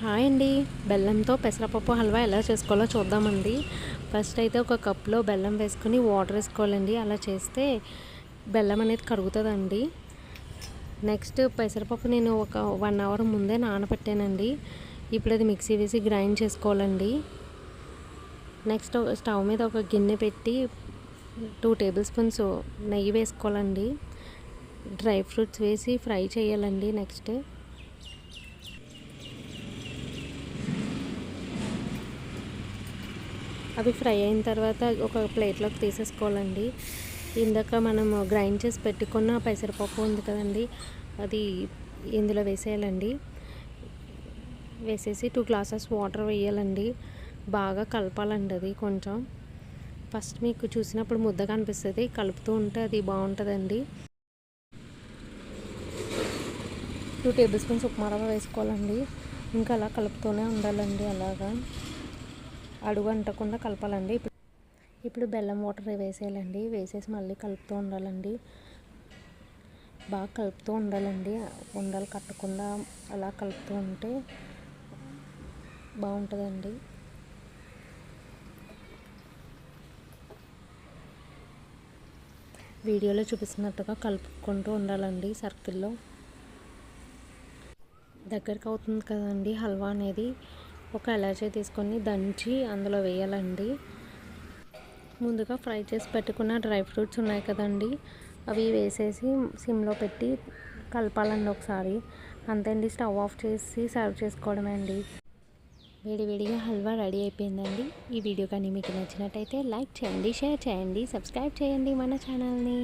Hi అండి. బెల్లంతో పెసరపప్పు హల్వా ఎలా చేసుకోవాలో చూద్దామండి. ఫస్ట్ అయితే ఒక కప్లో బెల్లం వేసుకొని వాటర్ వేసుకోవాలండి. అలా చేస్తే బెల్లం అనేది కరుగుతుందండి. నెక్స్ట్ పెసరపప్పు నేను ఒక వన్ అవర్ ముందే నానబెట్టానండి. ఇప్పుడు అది మిక్సీ వేసి గ్రైండ్ చేసుకోవాలండి. నెక్స్ట్ స్టవ్ మీద ఒక గిన్నె పెట్టి టూ టేబుల్ స్పూన్స్ నెయ్యి వేసుకోవాలండి. డ్రై ఫ్రూట్స్ వేసి ఫ్రై చేయాలండి నెక్స్ట్. అవి ఫ్రై అయిన తర్వాత ఒక ప్లేట్లోకి తీసేసుకోవాలండి. ఇందాక మనం గ్రైండ్ చేసి పెట్టుకున్న పెసరపప్పు ఉంది కదండి అది ఇందులో వేసేయాలండి. వేసేసి టూ గ్లాసెస్ వాటర్ వేయాలండి. బాగా కలపాలండి అది కొంచెం. ఫస్ట్ మీకు చూసినప్పుడు ముద్దగా అనిపిస్తుంది కలుపుతూ ఉంటే అది బాగుంటుందండి. టూ టేబుల్ స్పూన్స్ ఉప్మా రవ్వ వేసుకోవాలండి. ఇంకా అలా కలుపుతూనే ఉండాలండి అలాగా. అడుగు అంటకుండా కలపాలండి. ఇప్పుడు బెల్లం వాటర్ వేసేయాలండి. వేసేసి మళ్ళీ కలుపుతూ ఉండాలండి. బాగా కలుపుతూ ఉండాలండి. ఉండలు కట్టకుండా అలా కలుపుతూ ఉంటే బాగుంటుందండి. వీడియోలో చూపిస్తున్నట్టుగా కలుపుకుంటూ ఉండాలండి సర్కిల్లో. దగ్గరకు అవుతుంది కదండి హల్వా అనేది. ఒక ఎలాచీ తీసుకొని దంచి అందులో వేయాలండి. ముందుగా ఫ్రై చేసి పెట్టుకున్న డ్రై ఫ్రూట్స్ ఉన్నాయి కదండి అవి వేసేసి సిమ్లో పెట్టి కలపాలండి ఒకసారి. అంతే అండి స్టవ్ ఆఫ్ చేసి సర్వ్ చేసుకోవడమే అండి. వేడివేడిగా హల్వా రెడీ అయిపోయిందండి. ఈ వీడియో కానీ మీకు నచ్చినట్టయితే లైక్ చేయండి షేర్ చేయండి సబ్స్క్రైబ్ చేయండి మన ఛానల్ని.